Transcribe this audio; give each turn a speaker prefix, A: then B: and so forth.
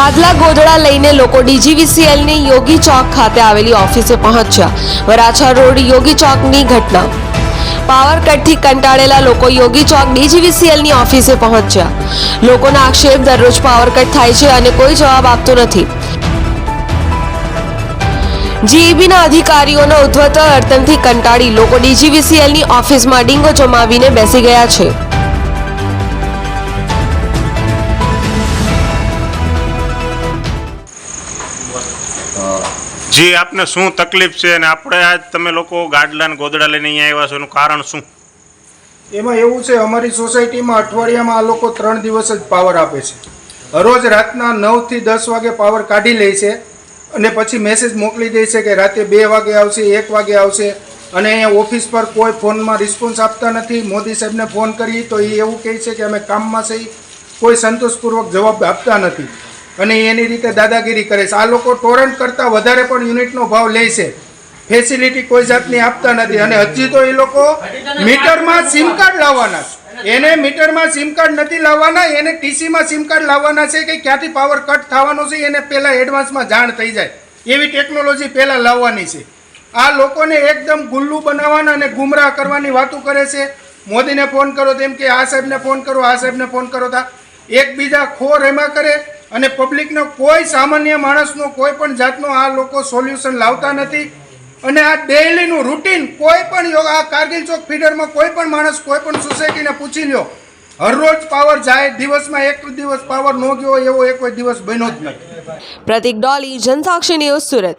A: ગાદલા ગોદડા લઈને લોકો ડીજીવીસીએલની યોગી ચોક ખાતે આવેલી ઓફિસે પહોંચ્યા. વરાછા રોડ યોગી ચોકની ઘટના. પાવર કટથી કંટાળેલા લોકો યોગી ચોક ડીજીવીસીએલની ઓફિસે પહોંચ્યા. લોકોના આક્ષેપ દરરોજ પાવર કટ થાય છે અને કોઈ જવાબ આપતો નથી. જીઈબીના અધિકારીઓનો ઉદ્ધત વર્તનથી કંટાળી લોકો ડીજીવીસીએલની ઓફિસમાં ડીંગો જમાવીને બેસી ગયા છે.
B: જી, આપને શું તકલીફ છે અને આપણે આજ તમે લોકો ગાડલા ગોદડા લઈને અહીંયા આવ્યા છો, એનું કારણ શું?
C: એમાં એવું છે, અમારી સોસાયટીમાં અઠવાડિયામાં આ લોકો ત્રણ દિવસ જ પાવર આપે છે. રોજ રાતના નવથી દસ વાગે પાવર કાઢી લે છે અને પછી મેસેજ મોકલી દે છે કે રાતે બે વાગે આવશે, એક વાગે આવશે અને અહીંયા ઓફિસ પર કોઈ ફોનમાં રિસ્પોન્સ આપતા નથી. મોદી સાહેબને ફોન કરી તો એ એવું કહે છે કે અમે કામમાં છે કોઈ સંતોષપૂર્વક જવાબ આપતા નથી. અને એની રીતે દાદાગીરી કરે છે. આ લોકો ટોરન્ટ કરતાં વધારે પણ યુનિટનો ભાવ લે છે. ફેસિલિટી કોઈ જાતની આપતા નથી. અને હજી તો એ લોકો મીટરમાં સિમ કાર્ડ લાવવાના છે. એને મીટરમાં સિમ કાર્ડ નથી લાવવાના, એને ટીસીમાં સિમ કાર્ડ લાવવાના છે કે ક્યાંથી પાવર કટ થવાનો છે, એને પહેલાં એડવાન્સમાં જાણ થઈ જાય. એવી ટેકનોલોજી પહેલાં લાવવાની છે. આ લોકોને એકદમ ગુલ્લુ બનાવવાના અને ગુમરાહ કરવાની વાતો કરે છે. મોદીને ફોન કરો તેમ કે આ સાહેબને ફોન કરો, આ સાહેબને ફોન કરો તા. એકબીજા ખોર એમાં કરે. અને પબ્લિકનો કોઈ સામાન્ય માણસનો, કોઈ પણ જાતનો આ લોકો સોલ્યુશન લાવતા નથી. અને આ ડેઇલીનું રૂટીન કોઈ પણ આ કારગિલ ચોક ફીડરમાં કોઈ પણ માણસ, કોઈ પણ સોસાયટીને પૂછી લ્યો હરરોજ પાવર જાય, દિવસમાં એક દિવસ પાવર ન ગયો, એવો એક દિવસ બન્યો જ નથી.
A: પ્રતિક ડોલી, જનસાક્ષી ન્યૂઝ સુરત.